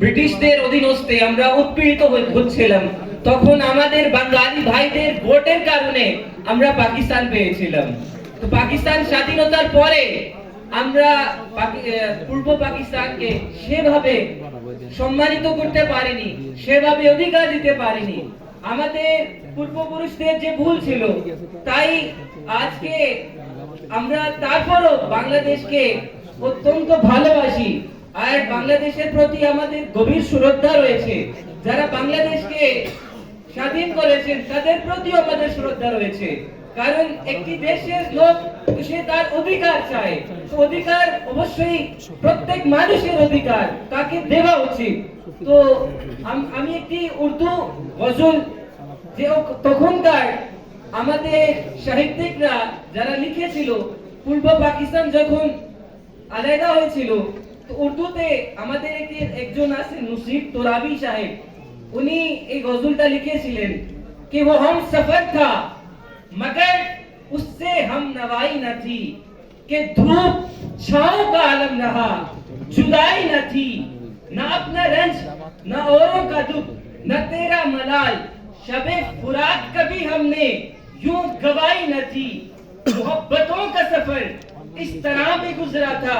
ব্রিটিশদের অধীনস্থে আমরা উৎপীড়িত হচ্ছিলাম তখন আমাদের বাঙালি ভাইদের ভোটের কারণে আমরা পাকিস্তান পেয়েছিলাম। তো পাকিস্তান স্বাধীনতার পরে আমরা পূর্ব পাকিস্তানকে সেভাবে সম্মানিত করতে পারিনি, সেভাবে অধিকার দিতে পারিনি। আমাদের পূর্বপুরুষদের যে ভুল ছিল, তাই আজকে আমরা তারপরও বাংলাদেশকে অত্যন্ত ভালোবাসি। আর বাংলাদেশের প্রতি আমাদের গভীর শ্রদ্ধা রয়েছে। যারা বাংলাদেশকে স্বাধীন করেছেন, তাদের প্রতি আমাদের শ্রদ্ধা রয়েছে। কারণ একটি দেশের লোক সে তার অধিকার চায়। অধিকার অবশ্যই প্রত্যেক মানুষের অধিকার, তাকে দেওয়া উচিত। তো আম- একটি উর্দু গজল যে তখনকার আমাদের সাহিত্যিকরা যারা লিখেছিল, পূর্ব পাকিস্তান যখন আলাদা হয়েছিল তো উর্দুতে আমাদের একটি একজন আছে নুসিব তোরাবি সাহেব উনি এই গজলটা লিখেছিলেন कि वो हम सफर था मगर उससे हम नवाई न थी कि धूप छाओ का आलम रहा जुदाई न थी न अपना रंज न औरों का दुख न तेरा मलाल शबे फुरात कभी हमने यूं गवाई न थी मोहब्बतों का सफर इस तरह भी गुजरा था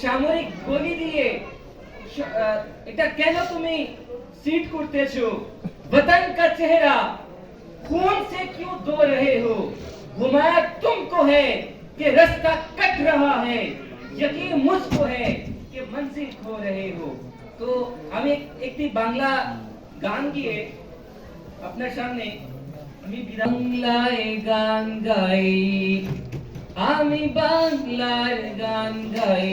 সামরিক গলি দিয়ে স- আহ, এটা কেন তুমি সিট করতেছো वतन का चेहरा खून से क्यों धो रहे हो घुमाया तुमको है कि रास्ता कट रहा है यकीन मुझको है कि मंजिल खो रहे हो তো আমি এক- একটি বাংলা গান গিয়ে আপনার সামনে আমি বিরা- বাংলায় গান গাই আমি বাংলার গান গাই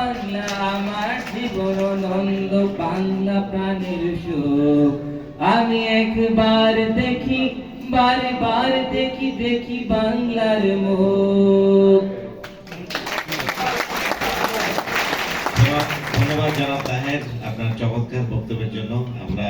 বাংলা আমার জীবন নন্দ বাংলা প্রাণের সুখ। আমি একবার দেখি, বারে বার দেখি দেখি বাংলার মুখ। ধন্যবাদ জনাব তাহের আপনার চমৎকার বক্তব্যের জন্য। আমরা